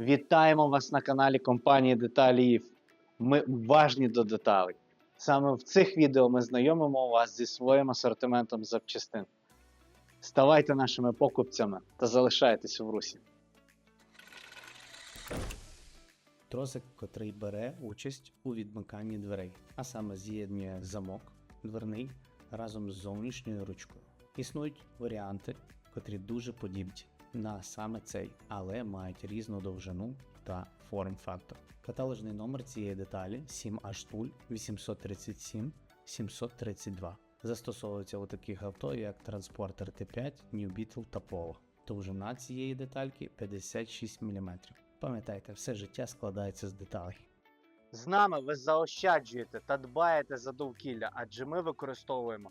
Вітаємо вас на каналі компанії Деталі. Ми уважні до деталей. Саме в цих відео ми знайомимо вас зі своїм асортиментом запчастин. Ставайте нашими покупцями та залишайтесь в русі. Тросик, котрий бере участь у відмиканні дверей, а саме з'єднує замок дверний разом з зовнішньою ручкою. Існують варіанти, котрі дуже подібні на саме цей, але мають різну довжину та форм-фактор. Каталожний номер цієї деталі 7H 837 732. Застосовується у таких авто, як Transporter T5, New Beetle та Polo. Довжина цієї детальки 56 мм. Пам'ятайте, все життя складається з деталей. З нами ви заощаджуєте та дбаєте за довкілля, адже ми використовуємо